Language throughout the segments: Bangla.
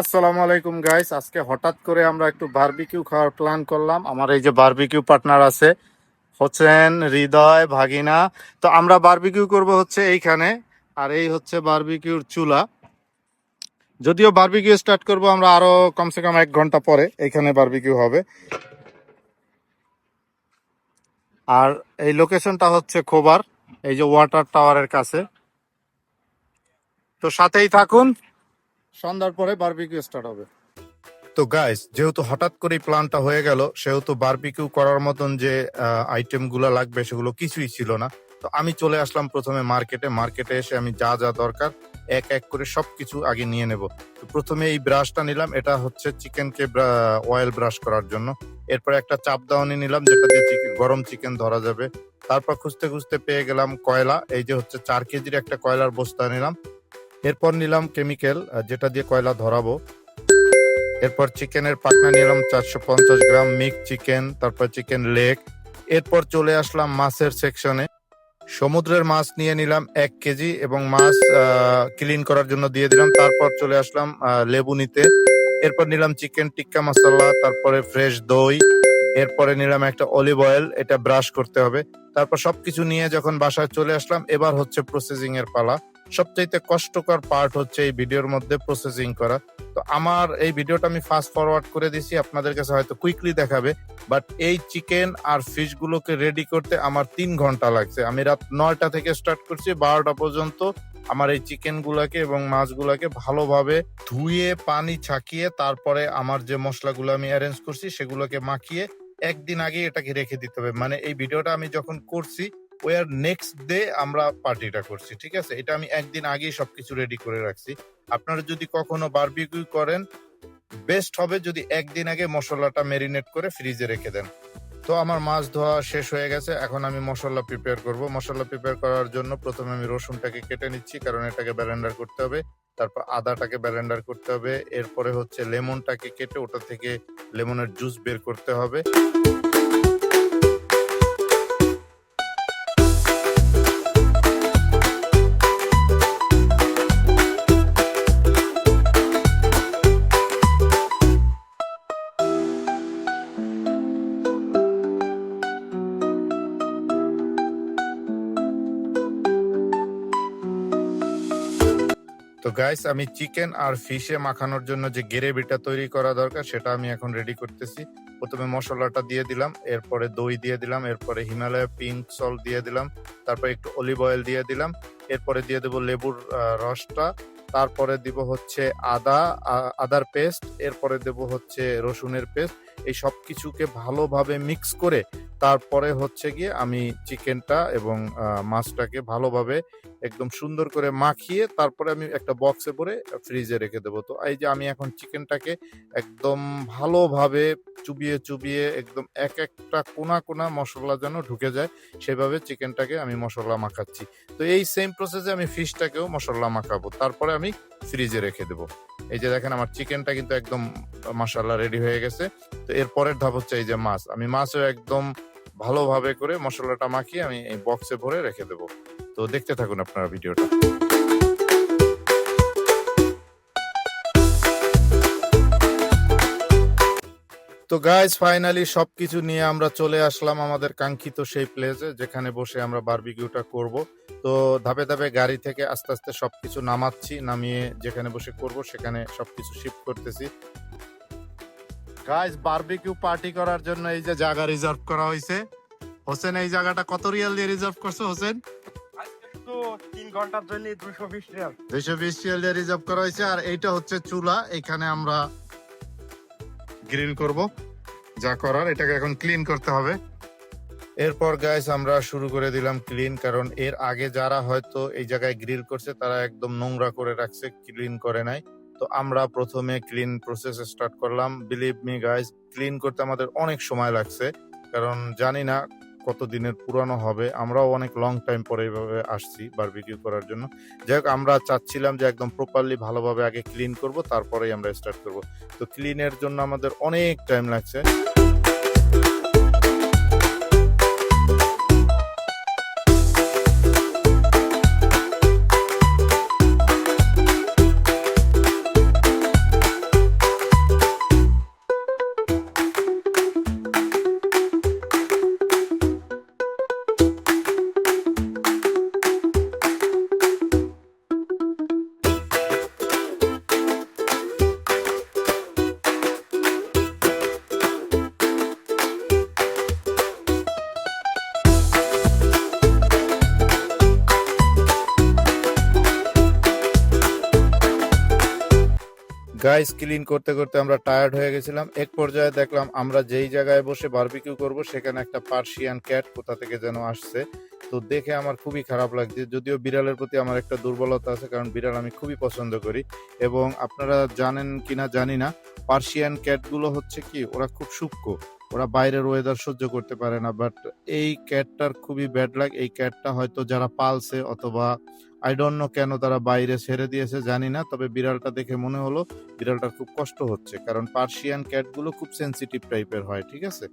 আসসালামু আলাইকুম গাইস আজকে হঠাৎ করে আমরা একটু বারবিকিউ খাওয়ার প্ল্যান করলাম। আমার এই যে বারবিকিউ পার্টনার আছে, হোসেন, হৃদয়, ভাগিনা। তো আমরা বারবিকিউ করব হচ্ছে এইখানে, আর এই হচ্ছে বারবিকিউর চুলা। যদিও বারবিকিউ স্টার্ট করব আমরা আরও কমসে কম এক ঘণ্টা পরে, এইখানে বারবিকিউ হবে। আর এই লোকেশনটা হচ্ছে খোবার, এই যে ওয়াটার টাওয়ারের কাছে। তো সাথেই থাকুন। সন্ধ্যার পরে বারবিকিউ স্টার্ট হবে। তো গাইস যেহেতু হঠাৎ করে প্ল্যানটা হয়ে গেল, সেহেতু বারবিকিউ করার মতন যে আইটেমগুলো লাগবে, সেগুলো কিছুই ছিল না। তো আমি চলে আসলাম প্রথমে মার্কেটে মার্কেটে এসে আমি যা যা দরকার, এক এক করে সবকিছু আগে নিয়ে নেব। তো প্রথমে এই ব্রাশটা নিলাম, এটা হচ্ছে চিকেনকে অয়েল ব্রাশ করার জন্য। এরপর একটা চাপদাওনি নিলাম, যেটা দিয়ে চিকেন গরম চিকেন ধরা যাবে। তারপর খুঁজতে খুঁজতে পেয়ে গেলাম কয়লা। এই যে হচ্ছে চার কেজির একটা কয়লার বস্তা নিলাম। এরপর নিলাম কেমিক্যাল যেটা দিয়ে কয়লা ধরাবো। এরপর চিকেনের পাকনা নিলাম চারশো পঞ্চাশ গ্রাম মিক্স চিকেন, তারপর চিকেন লেগ। এরপর চলে আসলাম মাছের সেকশনে। সমুদ্রের মাছ নিয়ে নিলাম এক কেজি এবং মাছ ক্লিন করার জন্য দিয়ে দিলাম। তারপর চলে আসলাম লেবু নিতে। এরপর নিলাম চিকেন টিক্কা মশলা, তারপরে ফ্রেশ দই। এরপরে নিলাম একটা অলিভ অয়েল, এটা ব্রাশ করতে হবে। তারপর সবকিছু নিয়ে যখন বাসায় চলে আসলাম, এবার হচ্ছে প্রসেসিং এর পালা। সবচাইতে কষ্টকর পার্ট হচ্ছে এই ভিডিওর মধ্যে প্রসেসিং করা। তো আমার এই ভিডিওটা আমি ফাস্ট ফরওয়ার্ড করে দিছি, আপনাদের কাছে হয়তো কুইকলি দেখাবে। বাট এই চিকেন আর ফিশ গুলোকে রেডি করতে আমার তিন ঘণ্টা লাগছে। আমি রাত নয়টা থেকে স্টার্ট করছি, বারোটা পর্যন্ত আমার এই চিকেন গুলাকে এবং মাছগুলাকে ভালোভাবে ধুয়ে, পানি ছাকিয়ে, তারপরে আমার যে মশলাগুলো আমি অ্যারেঞ্জ করছি, সেগুলোকে মাখিয়ে একদিন আগে এটাকে রেখে দিতে হবে। মানে এই ভিডিওটা আমি যখন করছি ওয়ার নেক্সট ডে আমরা পার্টিটা করছি, ঠিক আছে? এটা আমি একদিন আগেই সবকিছু রেডি করে রাখছি। আপনারা যদি কখনো বারবিকিউ করেন বেস্ট হবে যদি একদিন আগে মশলাটা মেরিনেট করে ফ্রিজে রেখে দেন। তো আমার মাছ ধোয়া শেষ হয়ে গেছে, এখন আমি মশলা প্রিপেয়ার করব। মশলা প্রিপেয়ার করার জন্য প্রথমে আমি রসুনটাকে কেটে নিচ্ছি, কারণ এটাকে ব্যালেন্ডার করতে হবে। তারপর আদাটাকে ব্যালেন্ডার করতে হবে। এরপরে হচ্ছে লেমনটাকে কেটে ওটা থেকে লেমনের জুস বের করতে হবে। গাইস আমি চিকেন আর ফিশে মাখানোর জন্য যে গ্রেভিটা তৈরি করা দরকার, সেটা আমি এখন রেডি করতেছি। প্রথমে মশলাটা দিয়ে দিলাম, এরপরে দই দিয়ে দিলাম, এরপরে হিমালয় পিঙ্ক সল্ট দিয়ে দিলাম, তারপর একটু অলিভ অয়েল দিয়ে দিলাম, এরপরে দিয়ে দেবো লেবুর রসটা, তারপরে দিব হচ্ছে আদা আদার পেস্ট এরপরে দেব হচ্ছে রসুনের পেস্ট এই সব কিছুকে ভালোভাবে মিক্স করে তারপরে হচ্ছে গিয়ে আমি চিকেনটা এবং মাছটাকে ভালোভাবে একদম সুন্দর করে মাখিয়ে তারপরে আমি একটা বক্সে ভরে ফ্রিজে রেখে দেবো। তো এই যে আমি এখন চিকেনটাকে একদম ভালোভাবে চুবিয়ে চুবিয়ে একদম এক একটা কোনা কোনা মশলা যেন ঢুকে যায়, সেভাবে চিকেনটাকে আমি মশলা মাখাচ্ছি। তো এই সেম প্রসেসে আমি ফিশটাকেও মশলা মাখাবো। তারপরে আমি ফ্রিজে রেখে দেবো। এই যে দেখেন আমার চিকেনটা কিন্তু একদম মশলা রেডি হয়ে গেছে। তো এর পরের ধাপ হচ্ছে এই যে মাছ। আমি মাছও একদম ভালোভাবে করে মশলাটা মাখিয়ে আমি এই বক্সে ভরে রেখে দেবো। তো দেখতে থাকুন আপনারা ভিডিওটা। তো গাইজ ফাইনালি সবকিছু নিয়ে আমরা চলে আসলাম আমাদের কাঙ্ক্ষিত সেই প্লেসে যেখানে বসে আমরা বারবিকিউটা করব। তো ধাপে ধাপে গাড়ি থেকে আস্তে আস্তে সবকিছু নামাচ্ছি নামিয়ে যেখানে বসে করব সেখানে সবকিছু শিফট করতেছি। গাইজ বারবিকিউ পার্টি করার জন্য এই যে জায়গা রিজার্ভ করা হয়েছে। হোসেন এই জায়গাটা কত রিয়াল দিয়ে রিজার্ভ করছে হোসেন? ঘণ্টার জন্য দুশো বিশ রিয়াল। দুইশো বিশ রিয়াল দিয়ে রিজার্ভ করা হয়েছে আর এইটা হচ্ছে চুলা। এখানে আমরা গ্রিল করব, যা করার, এটাকে এখন ক্লিন করতে হবে। এরপর গাইস আমরা শুরু করে দিলাম ক্লিন, কারণ এর আগে যারা হয়তো এই জায়গায় গ্রিল করছে, তারা একদম নোংরা করে রাখছে, ক্লিন করে নাই। তো আমরা প্রথমে ক্লিন প্রসেস স্টার্ট করলাম। বিলিভ মি গাইস ক্লিন করতে আমাদের অনেক সময় লাগছে, কারণ জানি না কত দিনের পুরানো হবে, আমরাও অনেক লং টাইম পরে এইভাবে আসছি বারবিকিউ করার জন্য। যাই হোক আমরা চাচ্ছিলাম যে একদম প্রপারলি ভালোভাবে আগে ক্লিন করব, তারপরেই আমরা স্টার্ট করব। তো ক্লিনের জন্য আমাদের অনেক টাইম লাগছে। গাইস ক্লিন করতে করতে আমরা টায়ার্ড হয়ে গেছিলাম। এক পর্যায়ে দেখলাম আমরা যেই জায়গায় বসে বারবিকিউ করব, সেখানে একটা পার্সিয়ান ক্যাট কোথা থেকে যেন আসছে। তো দেখে আমার খুবই খারাপ লাগছে। যদিও বিড়ালের প্রতি আমার একটা দুর্বলতা আছে, কারণ বিড়াল আমি খুবই পছন্দ করি। এবং আপনারা জানেন কিনা জানি না পার্সিয়ান ক্যাটগুলো হচ্ছে কি, ওরা খুব সূক্ষ্ম। ওরা বাইরের ওয়েদার সহ্য করতে পারে না। বাট এই ক্যাটটার খুবই ব্যাড লাগ এই ক্যাটটা হয়তো যারা পালছে অথবা আই ডোন্ট নো কেন তারা বাইরে ছেড়ে দিয়েছে, জানি না, তবে বিড়ালটা দেখে মনে হলো বিড়ালটার খুব কষ্ট হচ্ছে, কারণ পার্সিয়ান ক্যাটগুলো খুব সেন্সিটিভ টাইপের হয়, ঠিক আছে?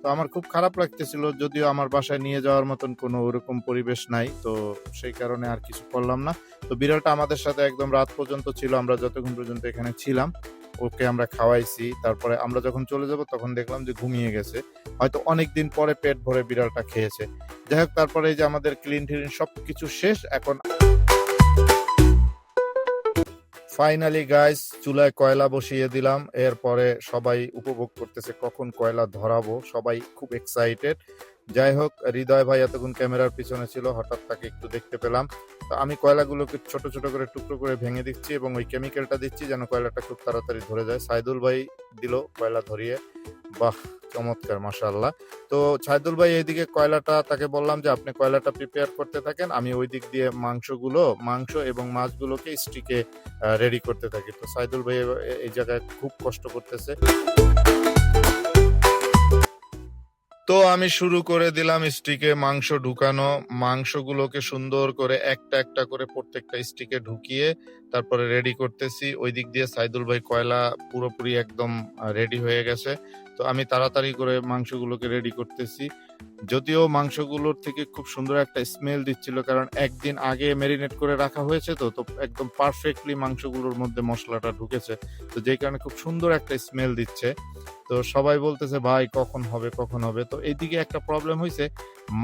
তো আমার খুব খারাপ লাগতেছিল, যদিও আমার বাসায় নিয়ে যাওয়ার মতন কোনো ওরকম পরিবেশ নাই, তো সেই কারণে আর কিছু করলাম না। তো বিড়ালটা আমাদের সাথে একদম রাত পর্যন্ত ছিল, আমরা যতক্ষণ পর্যন্ত এখানে ছিলাম, ওকে আমরা খাওয়াইছি, তারপরে আমরা যখন চলে যাব তখন দেখলাম যে ঘুমিয়ে গেছে, হয়তো অনেক দিন পরে পেট ভরে বিড়ালটা খেয়েছে। যাই হোক, তারপরে এই যে আমাদের ক্লিন টিলিন সব কিছু শেষ, এখন ফাইনালি গাইস চুলায় কয়লা বসিয়ে দিলাম। এরপরে সবাই উপভোগ করতেছে কখন কয়লা ধরাবো। সবাই খুব এক্সাইটেড যাই হোক, হৃদয় ভাই এতক্ষণ ক্যামেরার পিছনে ছিল, হঠাৎ তাকে একটু দেখতে পেলাম। তো আমি কয়লাগুলোকে ছোট ছোট করে টুকরো করে ভেঙে দিচ্ছি এবং ওই কেমিক্যালটা দিচ্ছি যেন কয়লাটা খুব তাড়াতাড়ি ধরে যায়। সাইদুল ভাই দিল কয়লা ধরিয়ে। বাহ, চমৎকার, মাশাআল্লাহ। তো সাইদুল ভাই, এইদিকে কয়লাটা, তাকে বললাম যে আপনি কয়লাটা প্রিপেয়ার করতে থাকেন। আমি ওই দিক দিয়ে মাংসগুলো, মাংস এবং মাছগুলোকে স্টিকে রেডি করতে থাকি। তো সাইদুল ভাই এই জায়গায় খুব কষ্ট করতেছে। তো আমি শুরু করে দিলাম স্টিকে মাংস ঢুকানো। মাংসগুলোকে সুন্দর করে একটা একটা করে প্রত্যেকটা স্টিকে ঢুকিয়ে তারপরে রেডি করতেছি। ওই দিক দিয়ে সাইদুল ভাই কয়লা পুরোপুরি একদম রেডি হয়ে গেছে। তো আমি তাড়াতাড়ি করে মাংসগুলোকে রেডি করতেছি। যদিও মাংসগুলোর থেকে খুব সুন্দর একটা স্মেল দিচ্ছিল, কারণ একদিন আগে ম্যারিনেট করে রাখা হয়েছে তো তো একদম পারফেক্টলি মাংসগুলোর মধ্যে মশলাটা ঢুকেছে। তো যেই কারণে খুব সুন্দর একটা স্মেল দিচ্ছে। তো সবাই বলতেছে, ভাই, কখন হবে কখন হবে? তো এইদিকে একটা প্রবলেম হয়েছে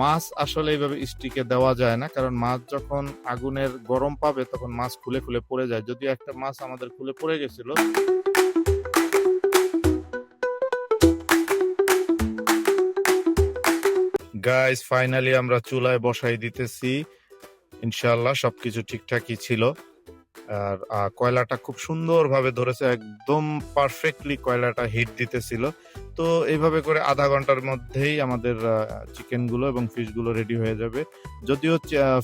মাছ আসলে এইভাবে স্টিকে দেওয়া যায় না, কারণ মাছ যখন আগুনের গরম পাবে, তখন মাছ খুলে খুলে পড়ে যায়। যদিও একটা মাছ আমাদের খুলে পড়ে গেছিল। গাইস ফাইনালি আমরা চুলায় বসাই দিতেছি। ইনশাল্লাহ সবকিছু ঠিকঠাকই ছিল। আর কয়লাটা খুব সুন্দরভাবে ধরেছে, একদম পারফেক্টলি কয়লাটা হিট দিতেছিল। তো এইভাবে করে আধা ঘণ্টার মধ্যেই আমাদের চিকেনগুলো এবং ফিশগুলো রেডি হয়ে যাবে। যদিও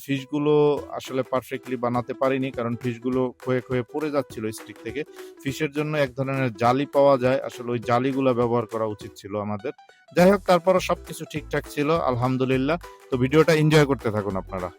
ফিশগুলো আসলে পারফেক্টলি বানাতে পারিনি, কারণ ফিশগুলো ক্ষয়ে ক্ষয়ে পড়ে যাচ্ছিল স্টিক থেকে। ফিশের জন্য এক ধরনের জালি পাওয়া যায়, আসলে ওই জালিগুলো ব্যবহার করা উচিত ছিল আমাদের। যাই হোক, তারপরও সবকিছু ঠিকঠাক ছিল, আলহামদুলিল্লাহ। তো ভিডিওটা এনজয় করতে থাকুন আপনারা।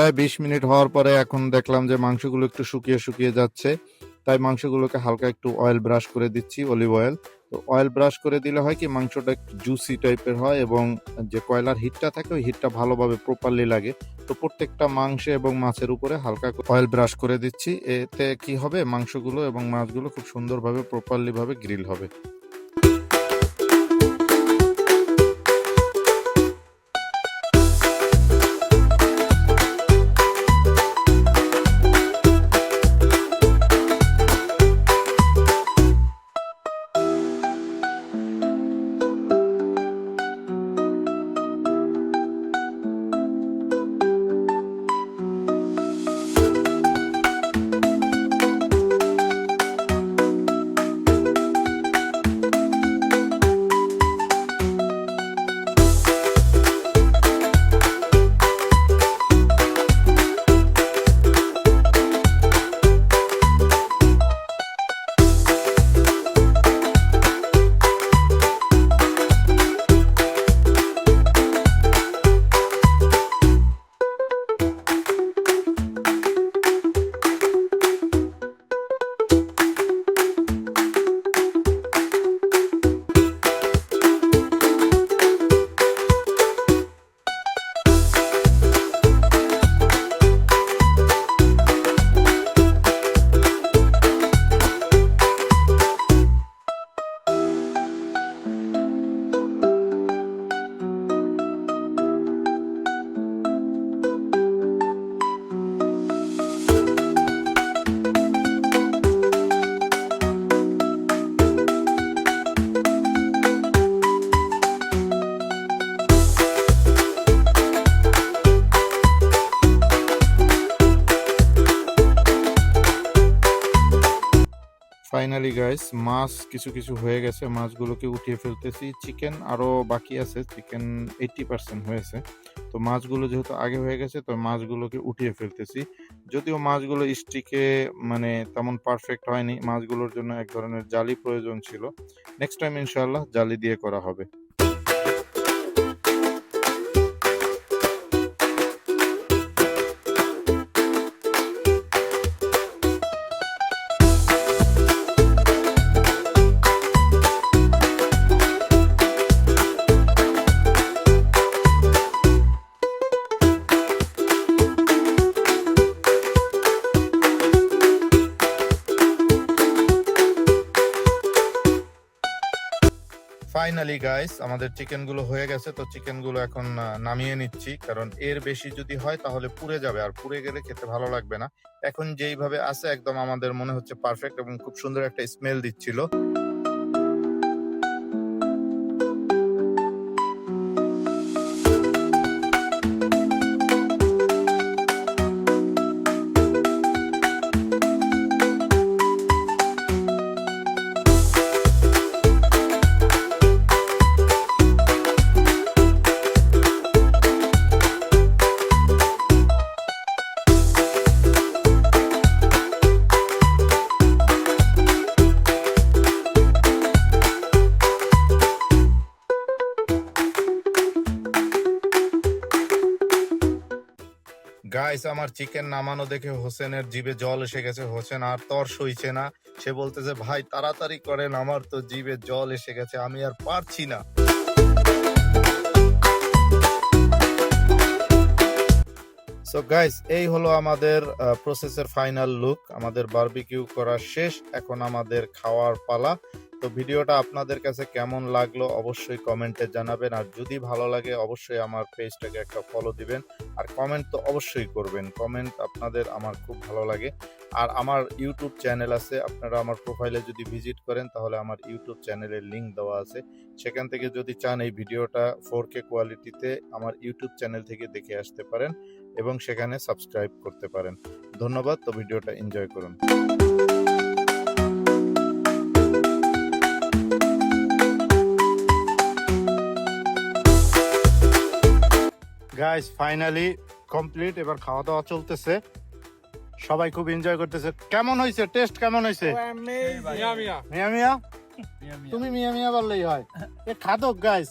প্রায় বিশ মিনিট হওয়ার পরে এখন দেখলাম যে মাংসগুলো একটু শুকিয়ে শুকিয়ে যাচ্ছে। তাই মাংসগুলোকে হালকা একটু অয়েল ব্রাশ করে দিচ্ছি অলিভ অয়েল তো অয়েল ব্রাশ করে দিলে হয় কি, মাংসটা একটু জুসি টাইপের হয় এবং যে কয়লার হিটটা থাকে, ওই হিটটা ভালোভাবে প্রপারলি লাগে। তো প্রত্যেকটা মাংসে এবং মাছের উপরে হালকা অয়েল ব্রাশ করে দিচ্ছি। এতে কি হবে, মাংসগুলো এবং মাছগুলো খুব সুন্দরভাবে প্রপারলিভাবে গ্রিল হবে। গাইস মাছ কিছু কিছু হয়ে গেছে, মাছগুলোকে উঠিয়ে ফেলতেছি। চিকেন আরও বাকি আছে চিকেন এইটটি পার্সেন্ট হয়েছে। তো মাছগুলো যেহেতু আগে হয়ে গেছে, তো মাছগুলোকে উঠিয়ে ফেলতেছি। যদিও মাছগুলো স্টিকে মানে তেমন পারফেক্ট হয়নি, মাছগুলোর জন্য এক ধরনের জালি প্রয়োজন ছিল। নেক্সট টাইম ইনশাল্লাহ জালি দিয়ে করা হবে। ফাইনালি গাইস আমাদের চিকেনগুলো হয়ে গেছে, তো চিকেনগুলো এখন নামিয়ে নিচ্ছি। কারণ এর বেশি যদি হয়, তাহলে পুড়ে যাবে। আর পুড়ে গেলে খেতে ভালো লাগবে না। এখন যেইভাবে আছে, একদম আমাদের মনে হচ্ছে পারফেক্ট এবং খুব সুন্দর একটা স্মেল দিচ্ছিল। গাইস আমার চিকেন নামানো দেখে হোসেনের জিভে জল এসে গেছে। হোসেন আর তর সইছে না। সে বলতেছে, ভাই, তাড়াতাড়ি করেন, আমার তো জিভে জল এসে গেছে, আমি আর পারছি না। সো গাইস এই হলো আমাদের প্রসেসের ফাইনাল লুক আমাদের বারবিকিউ করা শেষ। এখন আমাদের খাওয়ার পালা। তো ভিডিওটা আপনাদের কাছে কেমন লাগল অবশ্যই কমেন্টে জানাবেন। আর যদি ভালো লাগে অবশ্যই আমার পেজটাকে একটা ফলো দিবেন। আর কমেন্ট তো অবশ্যই করবেন। কমেন্ট আপনাদের আমার খুব ভালো লাগে। আর আমার ইউটিউব চ্যানেল আছে। আপনারা আমার প্রোফাইলে যদি ভিজিট করেন তাহলে আমার ইউটিউব চ্যানেলের লিংক দেওয়া আছে। সেখান থেকে যদি চান এই ভিডিওটা ফোর কে কোয়ালিটিতে আমার ইউটিউব চ্যানেল থেকে দেখে আসতে পারেন এবং সেখানে সাবস্ক্রাইব করতে পারেন। ধন্যবাদ। তো ভিডিওটা এনজয় করুন। গাইস ফাইনালি কমপ্লিট এবার খাওয়া দাওয়া চলতেছে। সবাই খুব এনজয় করতেছে। কেমন হয়েছে? টেস্ট কেমন হয়েছে? মিয়া মিয়া। তুমি মিয়া মিয়া বললেই হয়। এ খাদক গাইস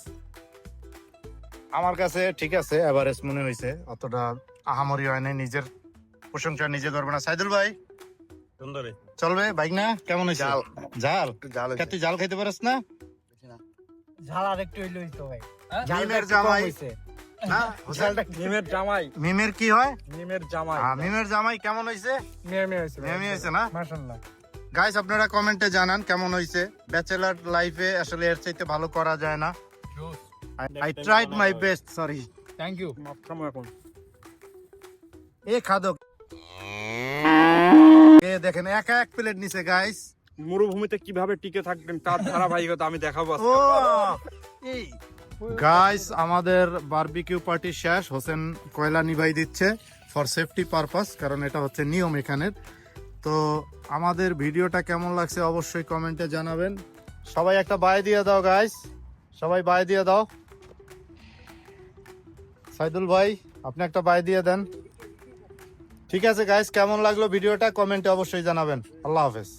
আমার কাছে ঠিক আছে এভারেজ মনে হয়েছে। অতটা আহামরি হয় নাই নিজের প্রশংসা নিজে করবে না। সাইদুল ভাই? সুন্দর। চলবে বাইক না? কেমন হয়েছে? জাল। জাল? জাল তুই জাল খাইতে পারিস না? ঝাল আর একটু হইল হইতো ভাই। মিমের জামাই। না? নিমের জামাই। মিমের কি হয়? নিমের জামাই। আহ, মিমের জামাই কেমন হয়েছে মিয়া মিয়া হইছে মিয়া মিয়া না? মাশাআল্লাহ। গাইস আপনারা কমেন্টে জানান কেমন হয়েছে ব্যাচেলার লাইফে আসলে এর চাইতে ভালো করা যায় না। I tried my best sorry thank you এখন এ খাদক। এ দেখেন একা এক প্লেট নিছে গাইস মরুভূমিতে কীভাবে টিকে থাকবেন তার ধারাবাহিকতা আমি দেখাবো ও গাইস আমাদের বারবিকিউ পার্টি শেষ। হোসেন কয়লা নিভাই দিচ্ছে ফর সেফটি পারপাস কারণ এটা হচ্ছে নিয়ম এখানের। তো আমাদের ভিডিওটা কেমন লাগছে অবশ্যই কমেন্টে জানাবেন। সবাই একটা বাই দিয়ে দাও গাইস সবাই বাই দিয়ে দাও। সাইদুল ভাই, আপনি একটা বাই দিয়ে দেন। ঠিক আছে গাইস কেমন লাগল ভিডিওটা? কমেন্টে অবশ্যই জানাবেন। আল্লাহ হাফেজ।